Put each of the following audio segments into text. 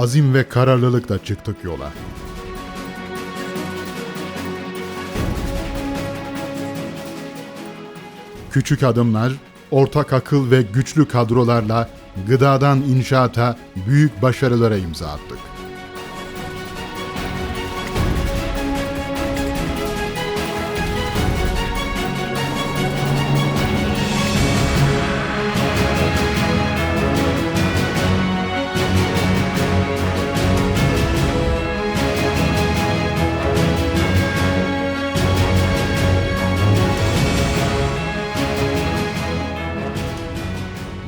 azim ve kararlılıkla çıktık yola. Küçük adımlar, ortak akıl ve güçlü kadrolarla gıdadan inşaata büyük başarılara imza attık.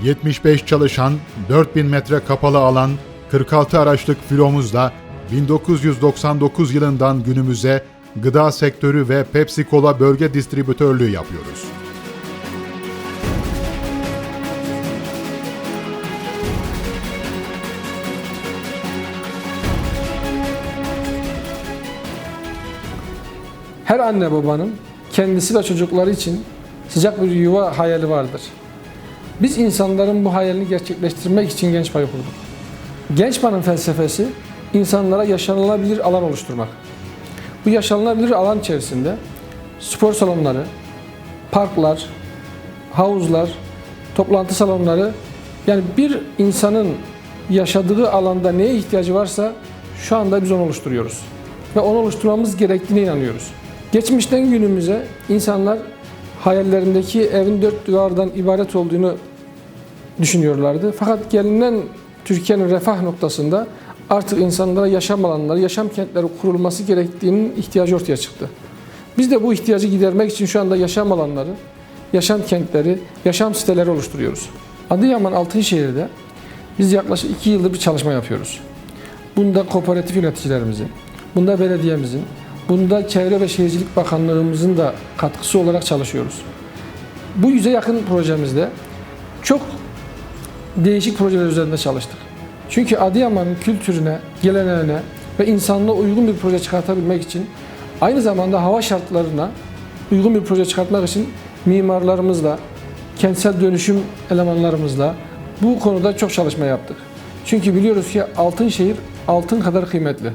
...75 çalışan, 4000 metre kapalı alan, 46 araçlık filomuzla 1999 yılından günümüze gıda sektörü ve Pepsi Cola bölge distribütörlüğü yapıyoruz. Her anne babanın kendisi ve çocukları için sıcak bir yuva hayali vardır. Biz insanların bu hayalini gerçekleştirmek için Genç Payı kurduk. Genç felsefesi insanlara yaşanılabilir alan oluşturmak. Bu yaşanılabilir alan içerisinde spor salonları, parklar, havuzlar, toplantı salonları yani bir insanın yaşadığı alanda neye ihtiyacı varsa şu anda biz onu oluşturuyoruz. Ve onu oluşturmamız gerektiğine inanıyoruz. Geçmişten günümüze insanlar hayallerindeki evin dört duvardan ibaret olduğunu düşünüyorlardı. Fakat gelinen Türkiye'nin refah noktasında artık insanlara yaşam alanları, yaşam kentleri kurulması gerektiğinin ihtiyacı ortaya çıktı. Biz de bu ihtiyacı gidermek için şu anda yaşam alanları, yaşam kentleri, yaşam siteleri oluşturuyoruz. Adıyaman Altınşehir'de biz yaklaşık iki yıldır bir çalışma yapıyoruz. Bunda kooperatif yöneticilerimizin, bunda belediyemizin, bunda Çevre ve Şehircilik Bakanlığımızın da katkısı olarak çalışıyoruz. Bu yüze yakın projemizde çok değişik projeler üzerinde çalıştık. Çünkü Adıyaman'ın kültürüne, geleneğine ve insanlığa uygun bir proje çıkartabilmek için aynı zamanda hava şartlarına uygun bir proje çıkartmak için mimarlarımızla, kentsel dönüşüm elemanlarımızla bu konuda çok çalışma yaptık. Çünkü biliyoruz ki altın şehir altın kadar kıymetli.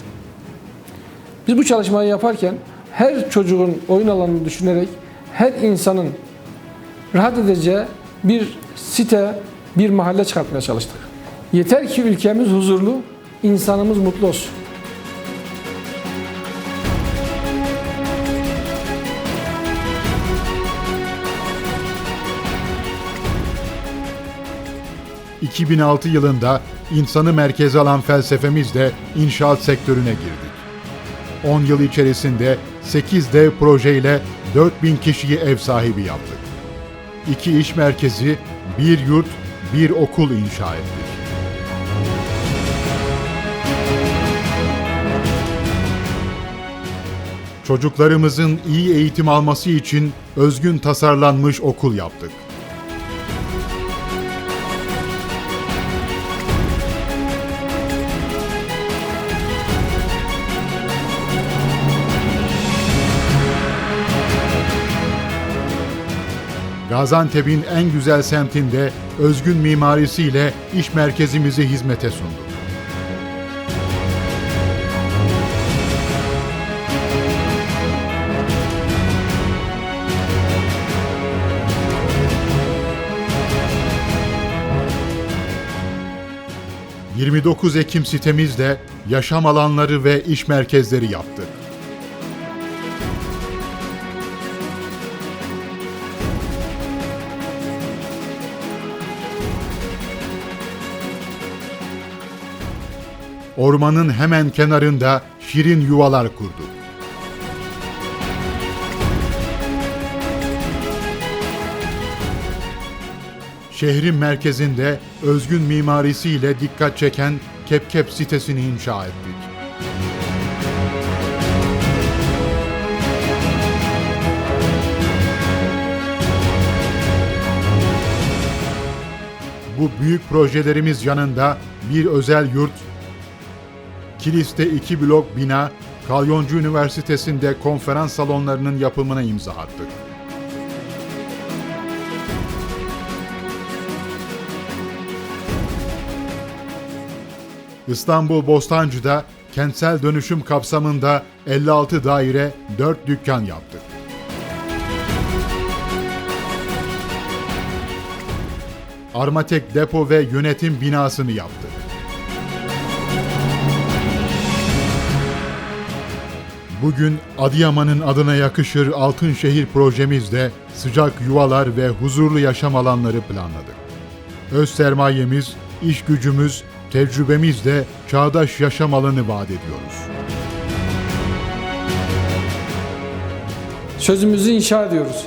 Biz bu çalışmayı yaparken her çocuğun oyun alanını düşünerek her insanın rahat edeceği bir site, bir mahalle çıkartmaya çalıştık. Yeter ki ülkemiz huzurlu, insanımız mutlu olsun. ...2006 yılında insanı merkeze alan felsefemizle inşaat sektörüne girdik. 10 yıl içerisinde 8 dev projeyle 4000 kişiyi ev sahibi yaptık. 2 iş merkezi, bir yurt, bir okul inşa ettik. Çocuklarımızın iyi eğitim alması için özgün tasarlanmış okul yaptık. Gaziantep'in en güzel semtinde özgün mimarisiyle iş merkezimizi hizmete sunduk. ...29 Ekim sitemizde yaşam alanları ve iş merkezleri yaptık. Ormanın hemen kenarında şirin yuvalar kurduk. Şehrin merkezinde özgün mimarisiyle dikkat çeken Kepkep sitesini inşa ettik. Bu büyük projelerimiz yanında bir özel yurt, Kilis'te iki blok bina, Kalyoncu Üniversitesi'nde konferans salonlarının yapımına imza attık. İstanbul Bostancı'da kentsel dönüşüm kapsamında 56 daire, 4 dükkan yaptık. Armatek depo ve yönetim binasını yaptık. Bugün Adıyaman'ın adına yakışır Altın Şehir projemizde sıcak yuvalar ve huzurlu yaşam alanları planladık. Öz sermayemiz, iş gücümüz, tecrübemizle çağdaş yaşam alanı vaat ediyoruz. Sözümüzü inşa ediyoruz.